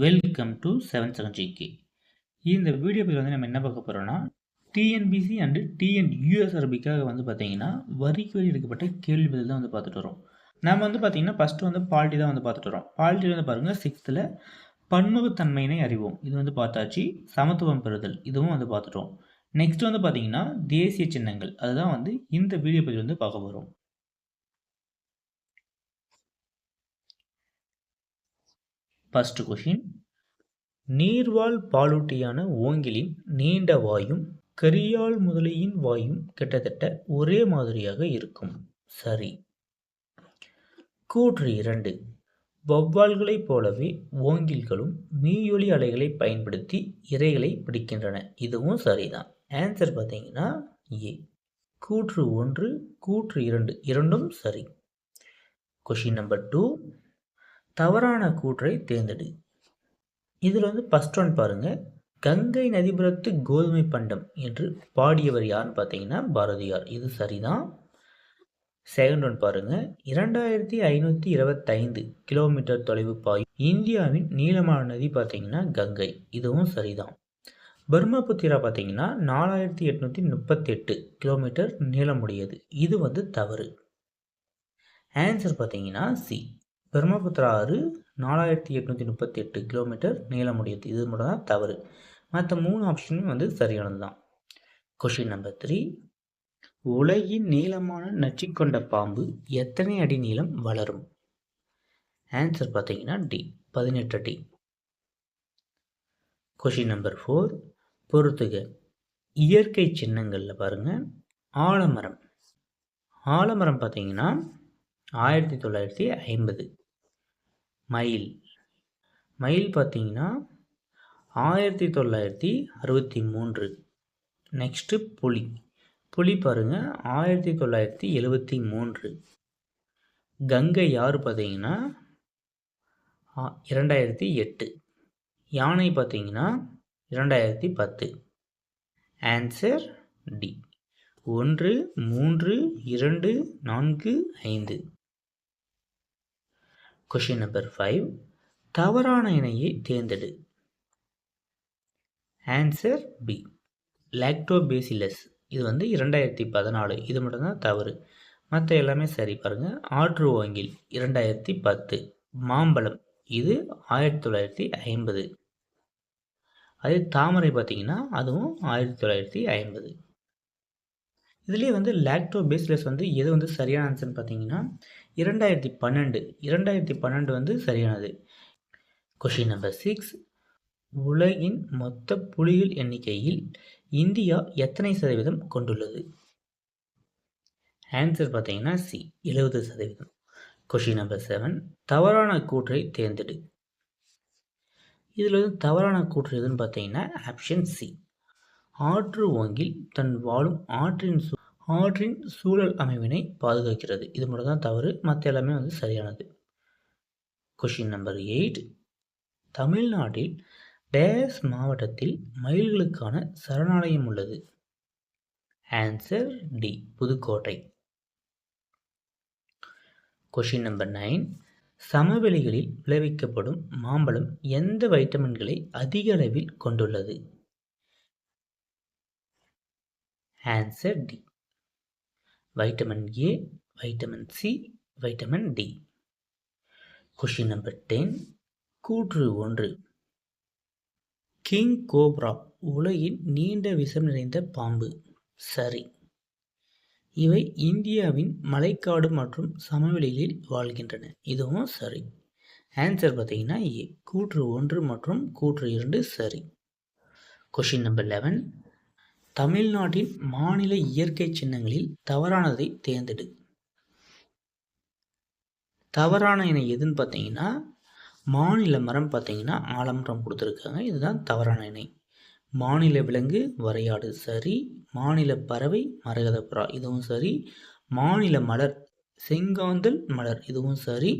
Welcome to seven seven GK இந்த video வந்து நம்ம என்ன பார்க்க போகிறோம்னா டிஎன்பிசி அண்டு டிஎன் யூஎஸ்ஆர்பிக்காக வந்து பார்த்தீங்கன்னா வரிக்கு வரி எடுக்கப்பட்ட கேள்வி பதில் தான் வந்து பார்த்துட்டு வரோம். நம்ம வந்து பார்த்தீங்கன்னா ஃபஸ்ட்டு வந்து பால்ட்டி தான் வந்து பார்த்துட்டு வரோம். பால்ட்டி வந்து பாருங்கள் சிக்ஸ்த்தில் பன்முகத்தன்மையினை அறிவோம். இது வந்து பார்த்தாச்சு சமத்துவம் பெறுதல். இதுவும் வந்து பார்த்துட்டோம் நெக்ஸ்ட் வந்து பார்த்தீங்கன்னா தேசிய சின்னங்கள். அதுதான் வந்து இந்த வீடியோ பதில் வந்து பார்க்க போகிறோம் ஃபஸ்ட்டு கொஷின் நீர்வாழ் பாலூட்டியான ஓங்கிலின் நீண்ட வாயும் கரியால் முதலையின் வாயும் கிட்டத்தட்ட ஒரே மாதிரியாக இருக்கும். சரி. கூற்று இரண்டு. வௌவால்களைப் போலவே ஓங்கில்களும் மீயொலி அலைகளை பயன்படுத்தி இரைகளை பிடிக்கின்றன. இதுவும் சரிதான். ஆன்சர் பார்த்தீங்கன்னா ஏ கூற்று ஒன்று கூற்று இரண்டு இரண்டும் சரி. கொஷின் நம்பர் டூ தவறான கூற்றை தேர்ந்தெடு. இதில் வந்து ஃபஸ்ட் ஒன் பாருங்கள் கங்கை நதிபுரத்து கோதுமை பண்டம் என்று பாடியவர் யாருன்னு பார்த்தீங்கன்னா பாரதியார். இது சரிதான். செகண்ட் ஒன் பாருங்கள் இரண்டாயிரத்தி ஐநூற்றி இருபத்தைந்து கிலோமீட்டர் தொலைவு பாயும் இந்தியாவின் நீளமான நதி பார்த்தீங்கன்னா கங்கை. இதுவும் சரிதான். பிரம்மபுத்திரா பார்த்தீங்கன்னா நாலாயிரத்தி எட்நூற்றி முப்பத்தெட்டு கிலோமீட்டர் நீளமுடையது. இது வந்து தவறு. ஆன்சர் பார்த்தீங்கன்னா சி பிரம்மபுத்திரா ஆறு நாலாயிரத்தி எட்நூற்றி முப்பத்தி எட்டு கிலோமீட்டர் நீளமுடையது இது மட்டும் தான் தவறு. மற்ற மூணு ஆப்ஷனும் வந்து சரியானது தான் கொஷின் நம்பர் த்ரீ உலகின் நீளமான நச்சு கொண்ட பாம்பு எத்தனை அடி நீளம் வளரும்? ஆன்சர் பார்த்தீங்கன்னா டி பதினெட்டு அடி. கொஷின் நம்பர் ஃபோர் பொறுத்துக. இயற்கை சின்னங்களில் பாருங்கள் ஆலமரம். ஆலமரம் பார்த்தீங்கன்னா ஆயிரத்தி தொள்ளாயிரத்தி ஐம்பது. மயில். மயில் பார்த்தீங்கன்னா ஆயிரத்தி தொள்ளாயிரத்தி அறுபத்தி மூன்று. நெக்ஸ்ட்டு புலி. புலி பாருங்கள் ஆயிரத்தி தொள்ளாயிரத்தி எழுபத்தி மூன்று. கங்கை யார் பார்த்தீங்கன்னா இரண்டாயிரத்தி எட்டு. யானை பார்த்தீங்கன்னா இரண்டாயிரத்தி பத்து. ஆன்சர் டி ஒன்று மூன்று இரண்டு நான்கு ஐந்து. கொஷின் நம்பர் ஃபைவ் தவறான இணையை தேர்ந்தெடு. ஆன்சர் பி லாக்டோபேசிலஸ் இது வந்து இரண்டாயிரத்தி பதினாலு. இது மட்டும்தான் தவறு. மற்ற எல்லாமே சரி பாருங்கள் ஆற்று ஓங்கில் இரண்டாயிரத்தி பத்து. மாம்பழம். இது ஆயிரத்தி தொள்ளாயிரத்தி ஐம்பது. அதே தாமரை பார்த்திங்கன்னா அதுவும் ஆயிரத்தி தொள்ளாயிரத்தி ஐம்பது. இதுலேயே வந்து லாக்டோ பேஸ்லெஸ் வந்து எது வந்து சரியான ஆன்சர்னு பார்த்தீங்கன்னா இரண்டாயிரத்தி பன்னெண்டு இரண்டாயிரத்தி பன்னெண்டு வந்து சரியானது. கொஷின் நம்பர் சிக்ஸ் உலகின் மொத்த புலிகள் எண்ணிக்கையில் இந்தியா எத்தனை சதவீதம் கொண்டுள்ளது? ஆன்சர் பார்த்தீங்கன்னா சி எழுபது சதவீதம். கொஷின் நம்பர் செவன் தவறான கூற்றை தேர்ந்தெடு. இதில் வந்து தவறான கூற்று எதுன்னு பார்த்தீங்கன்னா ஆப்ஷன் சி ஆற்று ஓங்கில் தன் வாழும் ஆற்றின் ஆற்றின் சூழல் அமைவினை பாதுகாக்கிறது. இது மட்டும் தான் தவறு மற்ற எல்லாமே வந்து சரியானது. கொஷின் நம்பர் எயிட் தமிழ்நாட்டில் டேஸ் மாவட்டத்தில் மயில்களுக்கான சரணாலயம் உள்ளது. Answer D Pudukkottai. Question number nine சமவெளிகளில் விளைவிக்கப்படும் மாம்பழம் எந்த வைட்டமின்களை அதிக அளவில் கொண்டுள்ளது? Answer D vitamin A vitamin C vitamin D question number ten கூற்று ஒன்று. கிங் கோப்ரா உலகின் நீண்ட விஷம் நிறைந்த பாம்பு. சரி. இவை இந்தியாவின் மலைக்காடு மற்றும் சமவெளிகளில் வாழ்கின்றன. இதுவும் சரி. ஆன்சர் பார்த்தீங்கன்னா ஏ கூற்று ஒன்று மற்றும் கூற்று இரண்டு சரி. கொஷின் நம்பர் லெவன் தமிழ்நாட்டின் மாநில இயற்கை சின்னங்களில் தவறானதை தேர்ந்தெடு. தவறான இணை எதுன்னு பார்த்தீங்கன்னா மாநில மரம் பார்த்திங்கன்னா ஆலமரம் கொடுத்துருக்காங்க. இதுதான் தவறான இணை. மாநில விலங்கு வரையாடு சரி. மாநில பறவை மரகதப்புறா இதுவும் சரி. மாநில மலர் செங்காந்தல் மலர் இதுவும் சரி.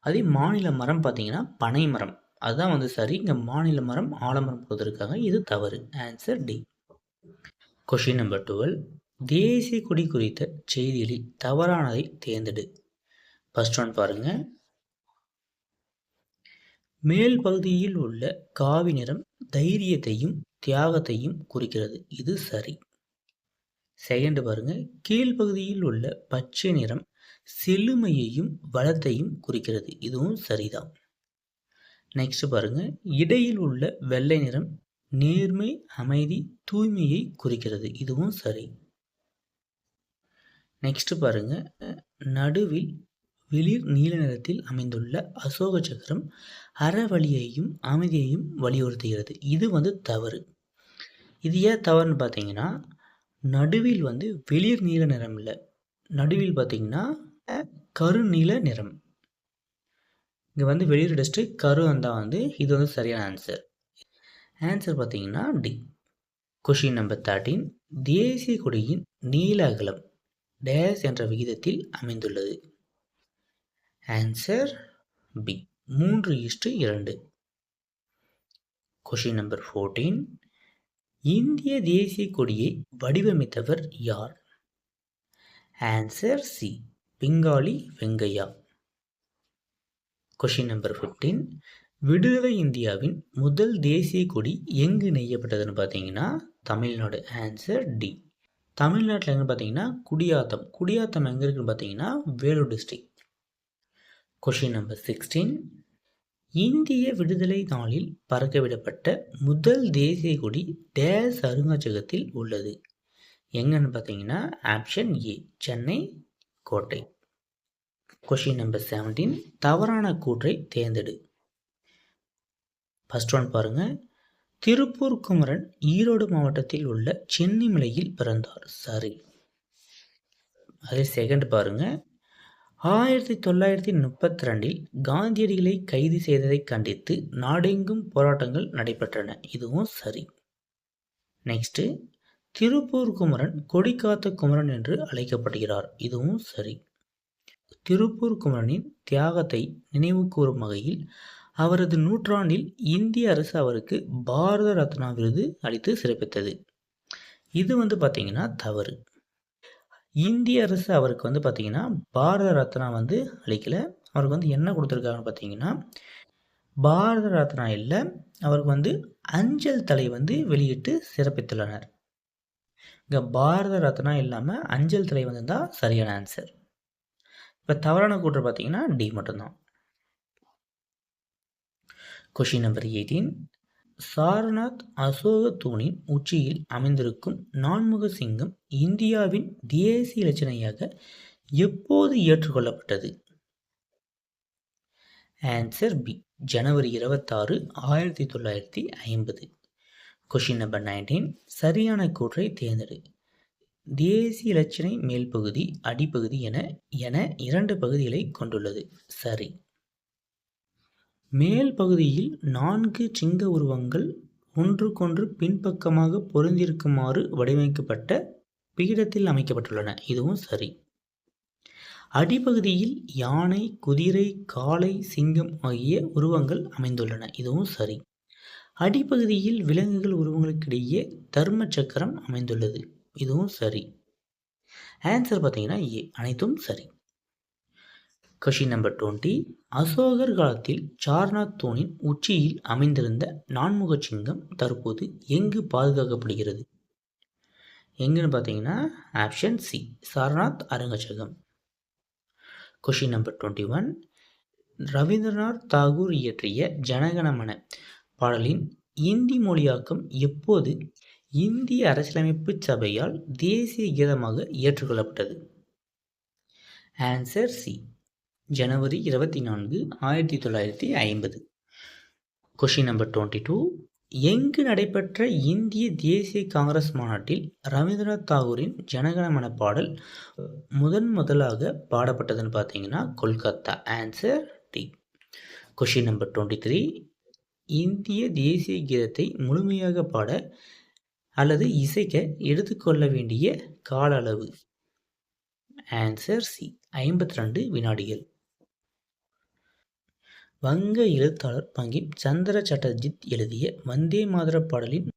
அதே மாநில மரம் பார்த்திங்கன்னா பனை மரம். அதுதான் வந்து சரி. இங்கே மாநில மரம் ஆலமரம் கொடுத்துருக்காங்க. இது தவறு. Answer D question number twelve தேசிய கொடி குறித்த செய்திகளில் தவறானதை தேர்ந்தெடு. ஃபஸ்ட் ஒன் பாருங்கள் மேல் பகுதியில் உள்ள காவி நிறம் தைரியத்தையும் தியாகத்தையும் குறிக்கிறது. இது சரி. செகண்ட் பாருங்க. கீழ்ப்பகுதியில் உள்ள பச்சை நிறம் செழுமையையும் வளத்தையும் குறிக்கிறது. இதுவும் சரிதான். நெக்ஸ்ட் பாருங்க. இடையில் உள்ள வெள்ளை நிறம் நேர்மை அமைதி தூய்மையை குறிக்கிறது. இதுவும் சரி. நெக்ஸ்ட் பாருங்க. நடுவில் வெளிர் நீல நிறத்தில் அமைந்துள்ள அசோக சக்கரம் அறவழியையும் அமைதியையும் வலியுறுத்துகிறது. இது வந்து தவறு. இது ஏன் தவறுன்னு பார்த்தீங்கன்னா நடுவில் வந்து வெளிர் நீல நிறம் இல்லை. நடுவில் பார்த்தீங்கன்னா கருநீல நிறம். இங்கே வந்து வெளியூர் டஸ்ட்டு கரு வந்தால் வந்து இது வந்து சரியான ஆன்சர் ஆன்சர் பார்த்தீங்கன்னா டி கொஷின் நம்பர் தேர்ட்டீன் தேசிய கொடியின் நீல அகலம் டேஸ் என்ற விகிதத்தில் அமைந்துள்ளது. ஆன்சர் பி மூன்று இஷ்டு இரண்டு. கொஷின் நம்பர் ஃபோர்டீன் இந்திய தேசிய கொடியை வடிவமைத்தவர் யார்? Answer C Pingali Venkayya. Question number fifteen விடுதலை இந்தியாவின் முதல் தேசிய கொடி எங்கு நெய்யப்பட்டதுன்னு பார்த்தீங்கன்னா தமிழ்நாடு. ஆன்சர் டி தமிழ்நாட்டில் எங்கே பார்த்தீங்கன்னா குடியாத்தம். குடியாத்தம் எங்கே இருக்குன்னு பார்த்தீங்கன்னா Vellore district question number sixteen இந்திய விடுதலை நாளில் பறக்கவிடப்பட்ட முதல் தேசிய கொடி டேஸ் அருங்காட்சியகத்தில் உள்ளது. எங்கன்னு பார்த்தீங்கன்னா ஆப்ஷன் ஏ சென்னை கோட்டை. கொஷின் நம்பர் செவன்டீன் தவறான கூற்றை தேர்ந்தெடு. ஃபஸ்ட் ஒன் பாருங்கள் திருப்பூர் குமரன் ஈரோடு மாவட்டத்தில் உள்ள சென்னிமலையில் பிறந்தார். சரி. அதே செகண்ட் பாருங்கள் ஆயிரத்தி தொள்ளாயிரத்தி முப்பத்தி ரெண்டில் காந்தியடிகளை கைது செய்ததை கண்டித்து நாடெங்கும் போராட்டங்கள் நடைபெற்றன. இதுவும் சரி. நெக்ஸ்ட்டு திருப்பூர் குமரன் கொடிக்காத்த குமரன் என்று அழைக்கப்படுகிறார். இதுவும் சரி. திருப்பூர் குமரனின் தியாகத்தை நினைவு கூறும் வகையில் அவரது நூற்றாண்டில் இந்திய அரசு அவருக்கு பாரத ரத்னா விருது அளித்து சிறப்பித்தது. இது வந்து பார்த்திங்கன்னா தவறு. இந்திய அரசு அவருக்கு வந்து பார்த்திங்கன்னா பாரத ரத்னா வந்து அளிக்கலை. அவருக்கு வந்து என்ன கொடுத்துருக்காங்கன்னு பார்த்தீங்கன்னா பாரத ரத்னா இல்லை அவருக்கு வந்து அஞ்சல் தலை வந்து வெளியிட்டு சிறப்பித்துள்ளனர். இங்கே பாரத ரத்னா இல்லாமல் அஞ்சல் தலை வந்து தான் சரியான ஆன்சர் இப்போ தவறான கூற்று பார்த்தீங்கன்னா டி மட்டும்தான். Question number eighteen Sarnath Ashoka தூணின் உச்சியில் அமைந்திருக்கும் நான்முக சிங்கம் இந்தியாவின் தேசிய இலச்சனையாக எப்போது ஏற்றுக்கொள்ளப்பட்டது? ஆன்சர் பி ஜனவரி இருபத்தாறு ஆயிரத்தி தொள்ளாயிரத்தி ஐம்பது. கொஷின் நம்பர் நைன்டீன் சரியான கூற்றை தேர்ந்தெடு. தேசிய இலச்சினை மேல் பகுதி அடிப்பகுதி என என இரண்டு பகுதிகளை கொண்டுள்ளது. சரி. மேல் பகுதியில் நான்கு சிங்க உருவங்கள் ஒன்றுக்கொன்று பின்பக்கமாக பொருந்திருக்குமாறு வடிவமைக்கப்பட்ட பீடத்தில் அமைக்கப்பட்டுள்ளன. இதுவும் சரி. அடிப்பகுதியில் யானை குதிரை காளை சிங்கம் ஆகிய உருவங்கள் அமைந்துள்ளன. இதுவும் சரி. அடிப்பகுதியில் விலங்குகள் உருவங்களுக்கிடையே தர்ம சக்கரம் அமைந்துள்ளது. இதுவும் சரி. ஆன்சர் பார்த்தீங்கன்னா ஏ அனைத்தும் சரி. கொஷின் நம்பர் டுவெண்ட்டி அசோகர் காலத்தில் சார்நாத் தூணின் உச்சியில் அமைந்திருந்த நான்முக சிங்கம் தற்போது எங்கு பாதுகாக்கப்படுகிறது? எங்குன்னு பார்த்தீங்கன்னா option C Sarnath அரங்கச்சகம் question number twenty one Rabindranath Tagore இயற்றிய ஜனகணமன பாடலின் இந்தி மொழியாக்கம் எப்போது இந்திய அரசியலமைப்பு சபையால் தேசிய கீதமாக ஏற்றுக்கொள்ளப்பட்டது? ஆன்சர் சி ஜனவரி இருபத்தி நான்கு ஆயிரத்தி தொள்ளாயிரத்தி ஐம்பது. கொஷின் நம்பர் டுவெண்ட்டி டூ எங்கு நடைபெற்ற இந்திய தேசிய காங்கிரஸ் மாநாட்டில் ரவீந்திரநாத் தாகூரின் ஜனகணமன பாடல் முதன் முதலாக பாடப்பட்டதுன்னு பார்த்தீங்கன்னா Kolkata. Answer D question number twenty three இந்திய தேசிய கீதத்தை முழுமையாக பாட அல்லது இசைக்க எடுத்துக்கொள்ள வேண்டிய கால அளவு ஆன்சர் சி ஐம்பத்தி ரெண்டு வினாடிகள். வங்க எழுத்தாளர் பங்கிம் சந்திர சட்டர்ஜித் எழுதிய வந்தே மாதர பாடலின்